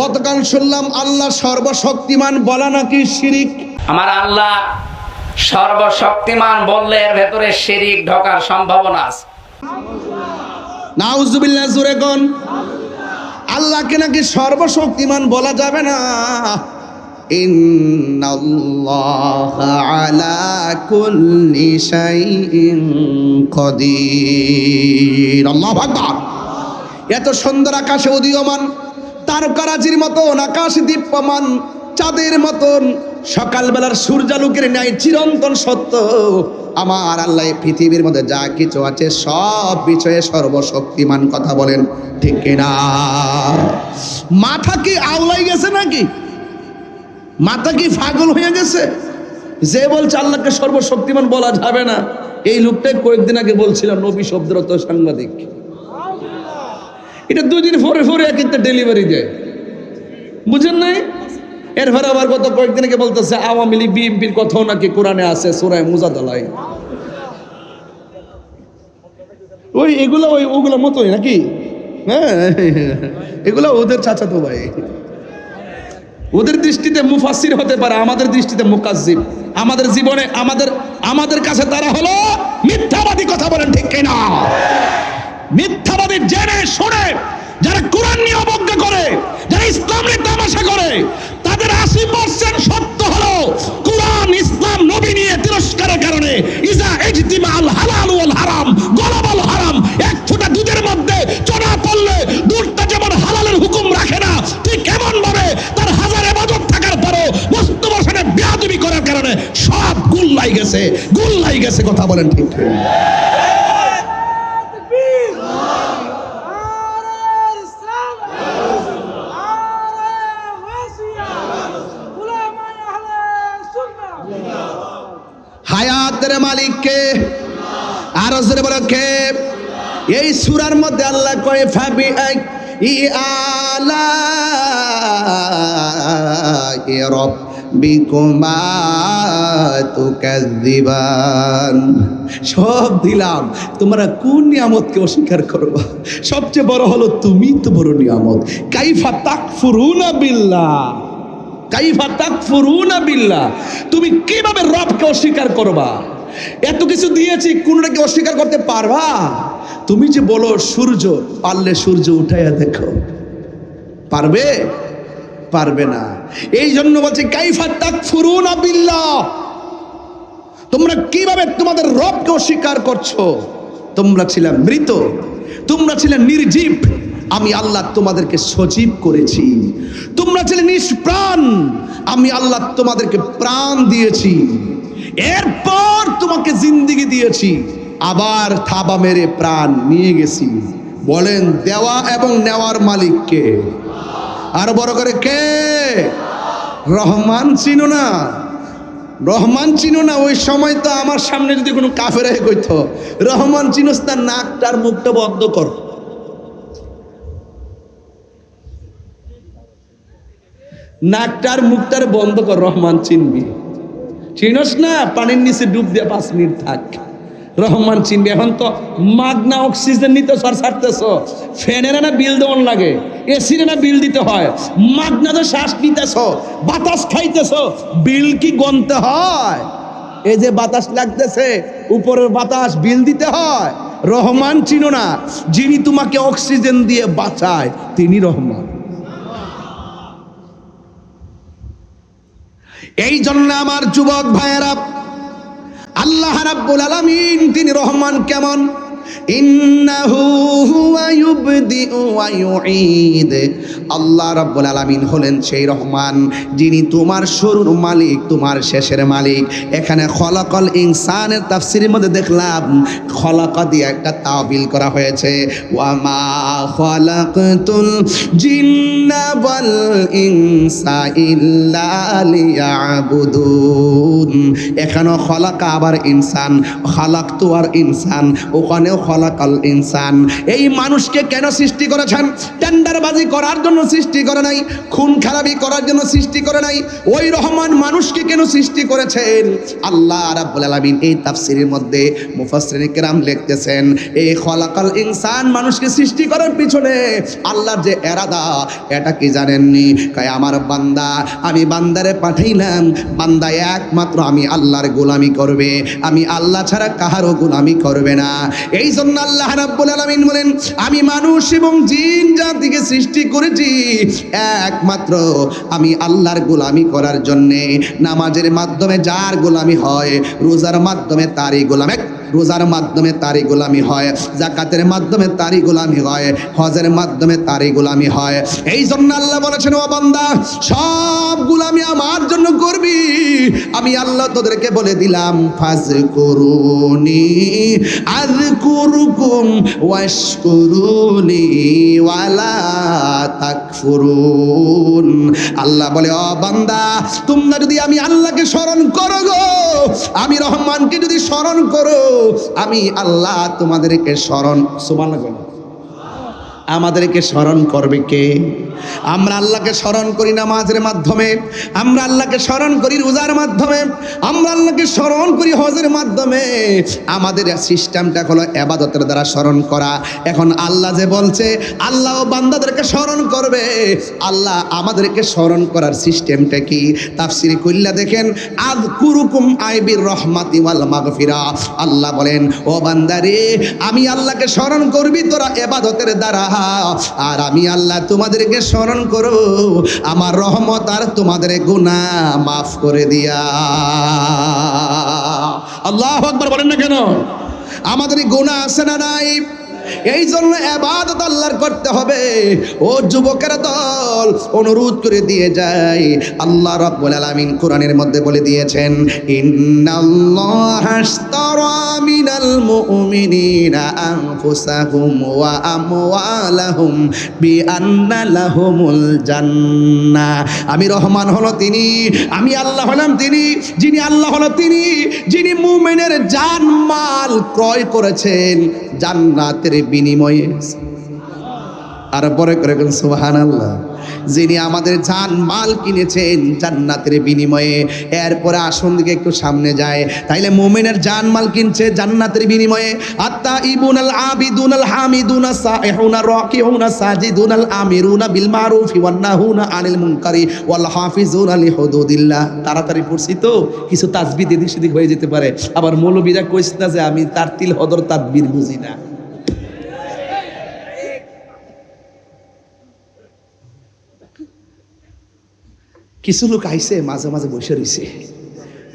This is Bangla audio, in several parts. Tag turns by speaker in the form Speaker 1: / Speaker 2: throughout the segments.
Speaker 1: গতকাল শুনলাম আল্লাহ সর্বশক্তিমান বলা নাকি শিরিক?
Speaker 2: আমার আল্লাহ সর্বশক্তিমান বললে এর ভেতরে শিরিক ঢোকার সম্ভাবনা আছে।
Speaker 1: নাউজুবিল্লাহ জুরে কোন? আল্লাহকে নাকি সর্বশক্তিমান বলা যাবে না? এত সুন্দর আকাশে উদীয়মান। তারকারাজির মতন আকাশ দীপ্যমান, চাঁদের মতন। সকালবেলার সূর্যালোকের ন্যায় চিরন্তন সত্য। আমার আল্লাহ পৃথিবীর মধ্যে যা কিছু আছে সব বিষয়ে সর্বশক্তিমান কথা বলেন, ঠিক কিনা মাথা কি আওলাই গেছে নাকি? মাথা কি পাগল হয়ে গেছে? যে বলছে আল্লাহকে সর্বশক্তিমান বলা যাবে না। এই লোকটাই কয়েকদিন আগে বলছিলাম নবী শব্দের অত সাংবাদিক। এটা পরে পরে এক একটা ডেলিভারি দেয়। বুঝেন নাই? এরপরে আবার গত কয়েকদিন আগে বলতেছে, আওয়ামী লীগ, বিএনপির কথাও নাকি কোরআনে আছে সুরায় মুজাদালাই ওই এগুলো ওই ওগুলো মতোই নাকি? হ্যাঁ। এগুলো ওদের চাচা তো ভাই। ওদের দৃষ্টিতে মুফাসির হতে পারে, আমাদের দৃষ্টিতে মুকাজ্জিব। আমাদের জীবনে, আমাদের আমাদের কাছে তারা হলো মিথ্যাবাদী কথা বলেন ঠিক কিনা? মিথ্যাবাদী জেনে, শুনে, যারা কোরআন নিয়ে অবজ্ঞা করে, যারা ইসলাম নিয়ে তামাশা করে, তাদের আশি পার্সেন্ট সত্য হলো, কোরআন, ইসলাম, নবী নিয়ে তিরস্কারের কারণে ইজা ইজতিমা আল হালাল ওয়াল হারাম গলাবাল হারাম, এক ফোঁটা দুধের মধ্যে চনা পড়লে দুধটা যেমন হালালের হুকুম রাখে না, ঠিক এমন ভাবে তার হাজার এবাদত থাকার পরও বস্তু বসনে বেয়াদবি করার কারণে সব গুল্লাই গেছে গুল্লাই গেছে, কথা বলেন ঠিক ঠিক হায়াতের মালিককে, আরও জোরে বলো কে? এই সুরার মধ্যে আল্লাহ কয়ে ফাবি ই আলা তুকাজ্জিবান সব দিলাম, তোমরা কোন নিয়ামতকে অস্বীকার করবা? সবচেয়ে বড় হলো তুমি তো বড় নিয়ামত। কাইফা তাকফুরুনা বিল্লাহ। কাইফা তাকফুরুনা বিল্লাহ। তুমি কীভাবে রবকে অস্বীকার করবা? এত কিছু দিয়েছি, কোনটাকে অস্বীকার করতে পারবা? তুমি যে বলো সূর্য, পারলে সূর্য উঠাইয়া দেখো। পারবে? পারবে না। এই জন্য বলছে তোমরা কীভাবে তোমাদের রবকে অস্বীকার করছ? তোমরা ছিলে মৃত, তোমরা ছিলে নির্জীব। আমি আল্লাহ তোমাদেরকে সজীব করেছি। তোমরা ছিলে নিষ্প্রাণ। আমি আল্লাহ তোমাদেরকে প্রাণ দিয়েছি। এরপর তোমাকে জিন্দিগি দিয়েছি। আবার থাবা মেরে প্রাণ নিয়ে গেছি। বলেন, দেওয়া এবং নেওয়ার মালিককে আর বড় করে কে? রহমান চিনো না। রহমান চিনো না, ওই সময় তো আমার সামনে যদি কোনো কাফেরাই কইত, রহমান চিনোস তার নাকটার মুখটা বন্ধ কর। নাকটার মুখটার বন্ধ কর, রহমান চিনবি। চিনস না? পানির নিচে ডুব দিয়ে পাঁচ মিনিট থাক। রহমান চিনবি, এখন তো মাগনা অক্সিজেন নিতে সর ছাড়তেছ। ফ্যানের না বিল দেওয়ার লাগে? এসির না বিল দিতে হয়? মাগনা তো শ্বাস নিতেছ, বাতাস খাইতেছ, বিল কি গনতে হয়? এই যে বাতাস লাগতেছে, উপরের বাতাস বিল দিতে হয়। রহমান চিনো না, যিনি তোমাকে অক্সিজেন দিয়ে বাঁচায়, তিনি রহমান। এই জন্য আমার যুবক ভাইয়েরা আল্লাহ রাব্বুল আলামিন তিনি রহমান কেমন? আল্লাহ রাব্বুল আলামিন হলেন সেই রহমান, যিনি তোমার শুরুর মালিক, তোমার শেষের মালিক। এখানে খলাকল ইনসানের তাফসীরের মধ্যে দেখলাম, খলাকা দিয়ে একটা তাবিল করা হয়েছে। ওয়া মা খলাকতুল জিন্না ওয়াল ইনসা ইল্লা লিয়াবুদুন। এখানেও খলাকা আবার ইনসান খালাক তো আর ইনসান। ওখানেও ইনসান। এই মানুষকে কেন সৃষ্টি করেছেন? টেন্ডারবাজি করার জন্য সৃষ্টি করে নাই, খুন খারাপি করার জন্য সৃষ্টি করে নাই, ওই রহমান মানুষকে কেন সৃষ্টি করেছেন? আল্লাহ এই তাফসিরের মধ্যে লিখতেছেন, এই খলাকাল ইনসান মানুষকে সৃষ্টি করার পিছনে আল্লাহর যে এরাদা, এটা কি জানেননি? আমার বান্দা, আমি বান্দারে পাঠাইলাম, বান্দা একমাত্র আমি আল্লাহর গোলামি করবে, আমি আল্লাহ ছাড়া কাহারও গোলামি করবে না। এই জন্য আল্লাহ রাব্বুল আলামিন বলেন, আমি মানুষ এবং জিন জাতিকে সৃষ্টি করেছি, একমাত্র আমি আল্লাহর গোলামি করার জন্যে। নামাজের মাধ্যমে যার গোলামি হয়, রোজার মাধ্যমে তারই গোলামি। রোজার মাধ্যমে তারই গোলামি হয় জাকাতের মাধ্যমে তারই গোলামি হয়, হজের মাধ্যমে তারই গোলামি হয়। এই জন্য আল্লাহ বলেছেন, ও বান্দা, সব গোলামি আমার জন্য করবি। আমি আল্লাহ তোদেরকে বলে দিলাম ফাজ করুনি আজ কুরুকুম ওয়াশকুরুনি ওয়ালা তাকফুরুন। আল্লাহ বলে, ও বান্দা, তোমরা যদি আমি আল্লাহকে স্মরণ করো গো, আমি রহমানকে যদি স্মরণ করো আমি আল্লাহ তোমাদেরকে স্মরণ সুমান আমাদেরকে স্মরণ করবে কে? আমরা আল্লাহকে স্মরণ করি নামাজের মাধ্যমে, আমরা আল্লাহকে স্মরণ করি রোজার মাধ্যমে, আমরা আল্লাহকে স্মরণ করি হজের মাধ্যমে। আমাদের সিস্টেমটা হলো এবাদতের দ্বারা স্মরণ করা। এখন আল্লাহ যে বলছে, আল্লাহ বান্দাদেরকে স্মরণ করবে। আল্লাহ আমাদেরকে স্মরণ করার সিস্টেমটা কি? তাফসিরি কইল্লা দেখেন আদ কুরুকুম আইবির রহমাতি ওয়াল মাগফিরা। আল্লাহ বলেন, ও বান্দারে, আমি আল্লাহকে স্মরণ করবি তোরা এবাদতের দ্বারা। আর আমি আল্লাহ তোমাদেরকে স্মরণ করো, আমার রহমত আর তোমাদের গুনাহ মাফ করে দিয়া। আল্লাহ আকবার বলেন না কেন? আমাদের গুনাহ আছে না নাই? এই জন্য এবাদত আল্লাহর করতে হবে। ও যুবকের দল, অনুরোধ করে দিয়ে যায় আল্লাহ রাব্বুল আলামিন কোরআনের মধ্যে বলে দিয়েছেন, ইন্নাল্লাহা আশতারা মিনাল মুমিনিনা আনফুসাহুম ওয়া আমওয়ালাহুম বিআন্না আমি রহমান হলো তিনি, আমি আল্লাহ হলাম তিনি, যিনি আল্লাহ হলো তিনি, যিনি মুমিনের জান মাল ক্রয় করেছেন জান্নাতের বিনিময়ে। আর পরে করে সুবাহান আল্লাহ যিনি আমাদের জান মাল কিনেছেন জান্নাতের বিনিময়ে। এরপরে আসন দিকে একটু সামনে যায়। তাইলে মোমেনের জান মাল কিনছে জান্নাতের বিনিময়ে। আত্তা ইবুন আল আবিদুন আল হামিদুন সাইহুনা রাকিউনা সাজিদুন আল আমিরুনা বিল মারুফ ওয়ান নাহুনা আনিল মুনকারি ওয়াল হাফিজুন আলি হুদুদিল্লাহ তাড়াতাড়ি পড়ছি তো? কিছু তাসবিহ এদিক সেদিক হয়ে যেতে পারে। আবার মৌলবীরা কইছে না যে আমি তার তিল হদর তাদবির বুঝি না। কিছু লোক আইসে, মাঝে মাঝে বসে রইছে।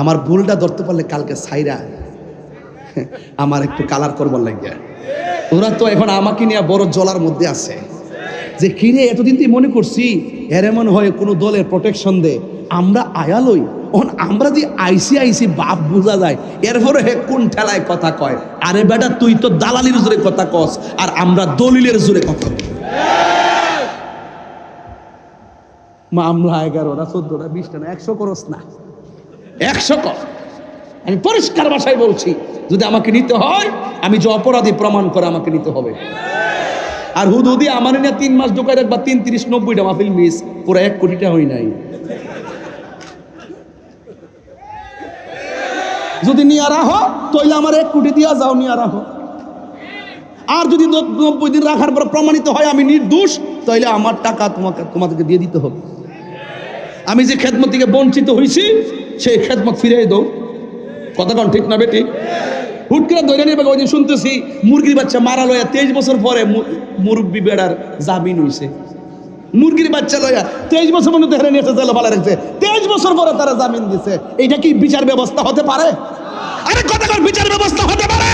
Speaker 1: আমার ভুলটা ধরতে পারলে কালকে সাইরা আমার একটু কালার করবার লাগে ওরা তো এখন আমাকে নিয়ে বড় জলার মধ্যে আছে। যে কিনে এতদিন তুই মনে করছি, এর এমন হয় কোনো দলের প্রোটেকশন দে, আমরা আয়ালই অন আমরা যে আইসি আইসি বাপ বোঝা যায়, এরপরে হে কোন ঠেলায় কথা কয়? আরে বেটা, তুই তো দালালির জোরে কথা কস, আর আমরা দলিলের জোরে কথা বলি। মা আমরা এগারোটা চোদ্দটা, বিশটা না, একশো করস না। একশো কর আমি পরিষ্কার ভাষায় বলছি, যদি আমাকে নিতে হয়, আমি যে অপরাধী প্রমাণ করে আমাকে নিতে হবে। আর হুদুদি আমার না তিন মাস ঢোকায় রাখবা, তিন তিরিশ নব্বইটা মাহফিল মিস, পুরো এক কোটিটা হই নাই। যদি নিয়ে রাখো তাহলে আমার এক কোটি দিয়া যাও নিয়ে রাখো আর যদি নব্বই দিন রাখার পর প্রমাণিত হয় আমি নির্দোষ তাহলে আমার টাকা তোমাকে তোমাদেরকে দিয়ে দিতে হবে। আমি যে খেদমত থেকে বঞ্চিত হয়েছি সেই খেদমত ফিরে দাও। কথা কন ঠিক না বেটি? হুট করে ধরে ওই দিন শুনতেছি, মুরগির বাচ্চা মারা লয়া, তেইশ বছর পরে মুরব্বি বেড়ার জামিন হইছে। মুরগির বাচ্চা লয়া, তেইশ বছর মধ্যে ধরে নিয়ে এসে ভালো রাখছে। তেইশ বছর পরে তারা জামিন দিছে। এটা কি বিচার ব্যবস্থা হতে পারে? আরে কথা বিচার ব্যবস্থা হতে পারে?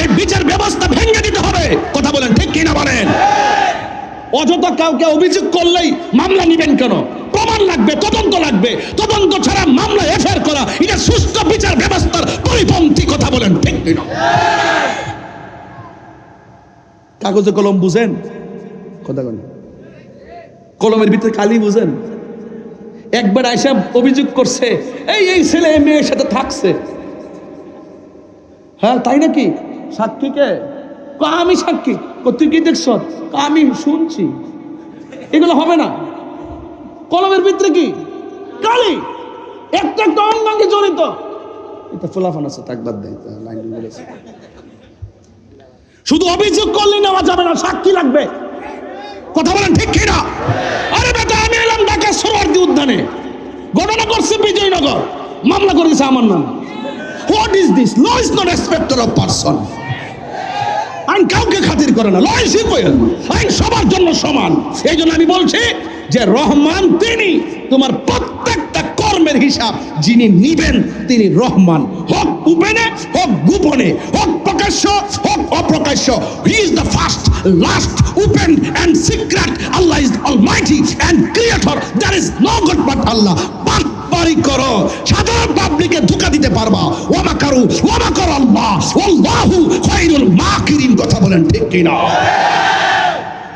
Speaker 1: এই বিচার ব্যবস্থা ভেঙে দিতে হবে। কথা বলেন ঠিক কিনা বলেন? অযথা কাউকে অভিযোগ করলেই মামলা নিবেন কেন? প্রমাণ লাগবে, তদন্ত লাগবে। তদন্ত ছাড়া মামলা এফআইআর করা, এটা সুস্থ বিচার ব্যবস্থার পরিপন্থী কথা বলেন, ঠিক কিনা? কাগজে কলম বুঝেন? কথা বলেন কলমের ভিতরে কালি বুঝেন? একবার আইসা অভিযোগ করছে, এই এই ছেলে মেয়ের সাথে থাকছে। হ্যাঁ তাই নাকি? সাক্ষীকে আমি সাক্ষী? তুই কি দেখছ? আমি শুনছি। এগুলো হবে না। কলমের ভিতরে কি? কালি। একটা একটা অঙ্গাঙ্গে জড়িত। এটা ফোলাফান আছে তাক বাদ দেয় লাইন বলেছে। শুধু অভিযোগ করলে নেওয়া যাবে না সাক্ষী লাগবে। কথা বলেন ঠিক কিনা? আরে বেটা আমি এলাম ঢাকা সরোয়ার্দী উদ্যানে। ঘটনা করছে বিজয়নগর মামলা করেছে আমার নাম। What is this law is not respecter of person আইন কাউকে খাতির করে না লয় শিখবেন আইন সবার জন্য সমান। এই জন্য আমি বলছি যে রহমান তিনি, তোমার প্রত্যেকটা কর্মের হিসাব যিনি নিবেন, তিনি রহমান। হোক উপেনে, হোক গোপনে, হোক প্রকাশ্য, হোক অপ্রকাশ্য। He is the first last open and secret Allah is almighty and creator there is no god but Allah বাটপারি করো। সাধারণ পাবলিকে ধোকা দিতে পারবা। ওমা কারু ওমা কর আল্লাহ। আল্লাহু খায়রুল মাকিরিন। কথা বলেন ঠিক কিনা?